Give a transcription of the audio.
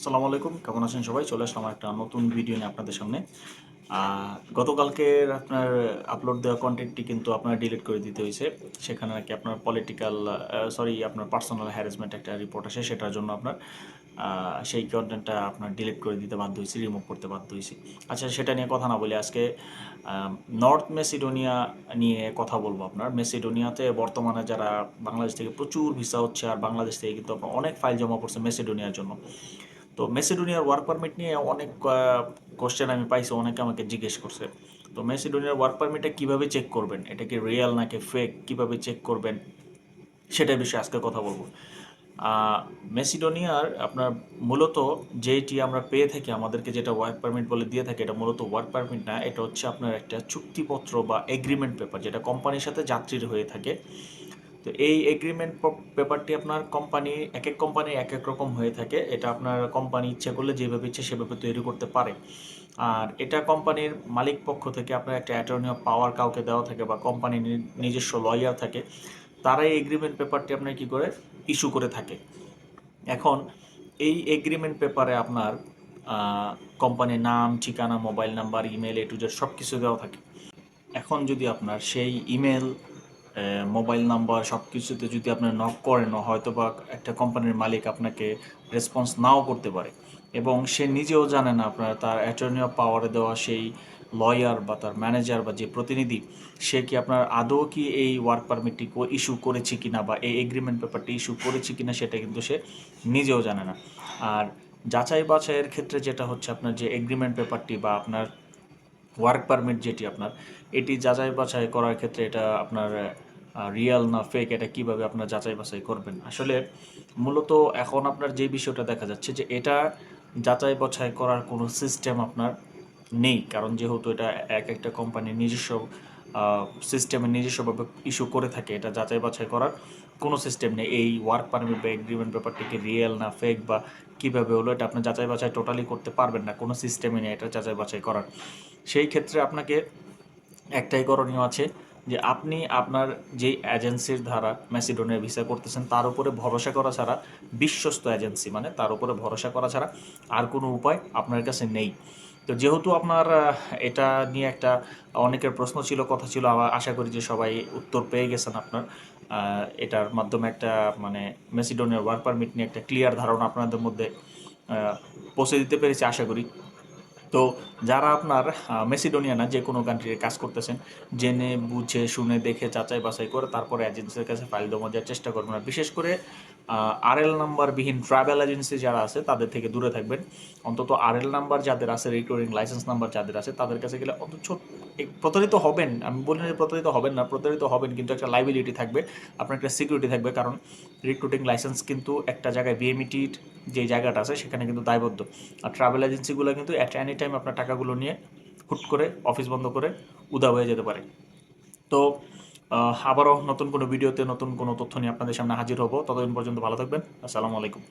আসসালামু আলাইকুম, কেমন আছেন সবাই? চলে আসলাম একটা নতুন ভিডিও নিয়ে আপনাদের সামনে। গতকালকের আপনার আপলোড দেওয়া কন্টেন্টটি কিন্তু আপনার ডিলিট করে দিতে হয়েছে। সেখানে নাকি আপনার পলিটিক্যাল সরি আপনার পার্সোনাল হ্যারাসমেন্ট একটা রিপোর্ট আসে, সেটার জন্য আপনার সেই কন্টেন্টটা আপনার ডিলিট করে দিতে বাধ্য হয়েছি রিমুভ করতে বাধ্য হয়েছি। আচ্ছা সেটা নিয়ে কথা না বলি আজকে নর্থ মেসিডোনিয়া নিয়ে কথা বলব আপনার। মেসিডোনিয়াতে বর্তমানে যারা বাংলাদেশ থেকে প্রচুর ভিসা হচ্ছে, আর বাংলাদেশ থেকে কিন্তু অনেক ফাইল জমা পড়ছে মেসিডোনিয়ার জন্য। তো মেসিডোনিয়ার ওয়ার্ক পারমিট নিয়ে অনেক কোশ্চেন আমি পাইছি, অনেকে আমাকে জিজ্ঞেস করছে। তো মেসিডোনিয়ার ওয়ার্ক পারমিটটা কীভাবে চেক করবেন? এটা কি রিয়েল নাকি ফেক কীভাবে চেক করবেন? সেটা বিষয়ে আজকে কথা বলব। মেসিডোনিয়ার আপনার মূলত যেটি আমরা পেয়ে থাকি, আমাদেরকে যেটা ওয়ার্ক পারমিট বলে দিয়ে থাকে, এটা মূলত ওয়ার্ক পারমিট না, এটা হচ্ছে আপনার একটা চুক্তিপত্র বা এগ্রিমেন্ট পেপার যেটা কোম্পানির সাথে যাত্রীর হয়ে থাকে। তো এই এগ্রিমেন্ট পেপারটি আপনার কোম্পানি এক এক কোম্পানি এক এক রকম হয়ে থাকে। এটা আপনার কোম্পানি ইচ্ছে করলে যেভাবে ইচ্ছে সেভাবে তৈরি করতে পারে। আর এটা কোম্পানির মালিক পক্ষ থেকে আপনার একটা অ্যাটর্নি পাওয়ার কাউকে দেওয়া থাকে বা কোম্পানির নিজস্ব লয়ার থাকে তারাই এগ্রিমেন্ট পেপারটি আপনার কি করে? ইস্যু করে থাকে। এখন এই এগ্রিমেন্ট পেপারে আপনার কোম্পানির নাম, ঠিকানা mobile number email A to Z সব কিছু দেওয়া থাকে। এখন যদি আপনার সেই ইমেল মোবাইল নাম্বার সব কিছুতে যদি আপনার নক করেন হয়তো বা একটা কোম্পানির মালিক আপনাকে রেসপন্স নাও করতে পারে। এবং সে নিজেও জানে না আপনার, তার অ্যাটর্নি অফ পাওয়ারে দেওয়া সেই লয়ার বা তার ম্যানেজার বা যে প্রতিনিধি, সে কি আপনার আদৌ কি এই ওয়ার্ক পারমিটটি ইস্যু করেছে কি না বা এই এগ্রিমেন্ট পেপারটি ইস্যু করেছে কি না সেটা কিন্তু সে নিজেও জানে না। আর যাচাই বাছাইয়ের ক্ষেত্রে যেটা হচ্ছে আপনার যে এগ্রিমেন্ট পেপারটি বা আপনার ওয়ার্ক পারমিট যেটি আপনার, এটি যাচাই বাছাই করার ক্ষেত্রে এটা আপনার রিয়েল না ফেক এটা কীভাবে আপনার যাচাই বাছাই করবেন? আসলে মূলত এখন আপনার যে বিষয়টা দেখা যাচ্ছে যে এটা যাচাই বাছাই করার কোনো সিস্টেম আপনার নেই। কারণ যেহেতু এটা এক একটা কোম্পানির নিজস্ব সিস্টেমে নিজস্বভাবে ইস্যু করে থাকে, এটা যাচাই বাছাই করার কোনো সিস্টেম নেই। এই ওয়ার্ক পারমিট বা এগ্রিমেন্ট পেপারটিকে রিয়েল না ফেক বা কীভাবে হলো, এটা আপনি যাচাই বাছাই টোটালি করতে পারবেন না, কোনো সিস্টেমে নেই এটা যাচাই বাছাই করার। সেই ক্ষেত্রে আপনাকে একটাই করণীয় আছে যে আপনি আপনার যেই এজেন্সির দ্বারা ম্যাসিডোনিয়া ভিসা করতেছেন, তার উপরে ভরসা করা ছাড়া, বিশ্বস্ত এজেন্সি মানে তার উপরে ভরসা করা ছাড়া আর কোনো উপায় আপনার কাছে নেই। তো যেহেতু আপনার এটা নিয়ে একটা অনেকের প্রশ্ন ছিল, কথা ছিল, আবার আশা করি যে সবাই উত্তর পেয়ে গেছেন আপনার। এটার মাধ্যমে একটা মানে মেসিডোনিয়ার ওয়ার্ক পারমিট নিয়ে একটা ক্লিয়ার ধারণা আপনাদের মধ্যে পৌঁছে দিতে পেরেছি, আশা করি। তো যারা আপনার মেসিডোনিয়া না যে কোনো কান্ট্রিতে কাজ করতেছেন, জেনে, বুঝে, শুনে, দেখে যাচাই বাছাই করে তারপরে এজেন্সির কাছে ফাইল জমা দেওয়ার চেষ্টা করবেন। বিশেষ করে আরএল নাম্বারবিহীন ট্রাভেল এজেন্সি যারা আছে, তাদের থেকে দূরে থাকবেন। অন্তত আরএল নাম্বার যাদের আছে রিক্রুটিং লাইসেন্স নাম্বার যাদের আছে, তাদের কাছে গেলে অন্তত প্রতারিত হবেন। আমি বলি না প্রতারিত হবেন না, প্রতারিত হবেন, কিন্তু একটা লাইবিলিটি থাকবে, আপনার একটা সিকিউরিটি থাকবে, কারণ রিক্রুটিং লাইসেন্স কিন্তু একটা জায়গায় বিএমইটির যে জায়গাটা আছে, সেখানে কিন্তু দায়বদ্ধ। আর ট্রাভেল এজেন্সিগুলো কিন্তু অ্যাট এনি টাইম আপনার টাকাগুলো নিয়ে হুট করে অফিস বন্ধ করে উদা হয়ে যেতে পারে। তো আবারও নতুন কোনো ভিডিওতে নতুন কোনো তথ্য নিয়ে আপনাদের সামনে হাজির হব। ততদিন পর্যন্ত ভালো থাকবেন। আসসালামু আলাইকুম।